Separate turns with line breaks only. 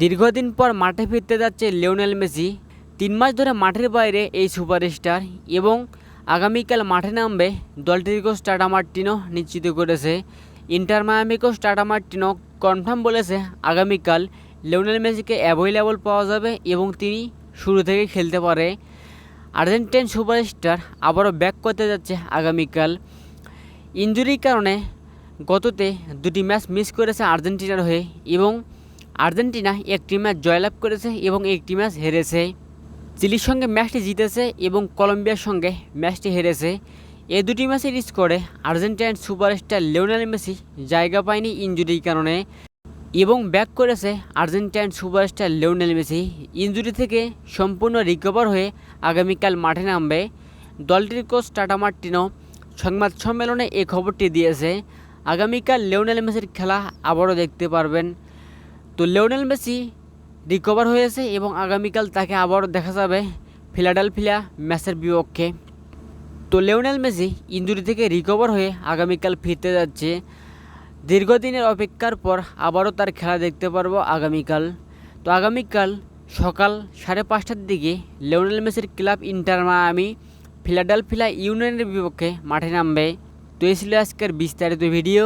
দীর্ঘদিন পর মাঠে ফিরতে যাচ্ছে লিওনেল মেসি। তিন মাস ধরে মাঠের বাইরে এই সুপারস্টার এবং আগামীকাল মাঠে নামবে দলটির কোচ টাটা মার্টিনো নিশ্চিত করেছে। Inter Miami coach Tata Martino confirm বলেছে, আগামীকাল লিওনেল মেসিকে অ্যাভেলেবল পাওয়া যাবে এবং তিনি শুরু থেকে খেলতে পারে। আর্জেন্টাইন সুপারস্টার আবারও ব্যাক করতে যাচ্ছে আগামীকাল। ইঞ্জুরির কারণে গততে দুটি ম্যাচ মিস করেছে আর্জেন্টিনার হয়ে এবং আর্জেন্টিনা একটি ম্যাচ জয়লাভ করেছে এবং একটি ম্যাচ হেরেছে। চিলির সঙ্গে ম্যাচটি জিতেছে এবং কলম্বিয়ার সঙ্গে ম্যাচটি হেরেছে। এ দুটি ম্যাচের স্কোরে আর্জেন্টাইন সুপারস্টার লিওনেল মেসি জায়গা পায়নি ইঞ্জুরির কারণে এবং ব্যাক করেছে Argentine superstar Lionel Messi. Injury থেকে সম্পূর্ণ রিকভার হয়ে আগামীকাল মাঠে নামবে। দলটির কোচ টাটা মার্টিনো সংবাদ সম্মেলনে এই খবরটি দিয়েছে। আগামীকাল লিওনেল মেসির খেলা আবারও দেখতে পারবেন। তো লিওনেল মেসি রিকভার হয়েছে এবং আগামীকাল তাকে আবারও দেখা যাবে ফিলাডেলফিয়া ম্যাচের বিপক্ষে। তো লিওনেল মেসি ইঞ্জুরি থেকে রিকভার হয়ে আগামীকাল ফিরতে যাচ্ছে। দীর্ঘদিনের অপেক্ষার পর আবারও তার খেলা দেখতে পারব আগামীকাল। তো আগামীকাল সকাল সাড়ে পাঁচটার দিকে লিওনেল মেসির ক্লাব ইন্টার মায়ামি ফিলাডেলফিয়া ইউনিয়নের বিপক্ষে মাঠে নামবে। তো এই ছিল আজকের বিস্তারিত ভিডিও।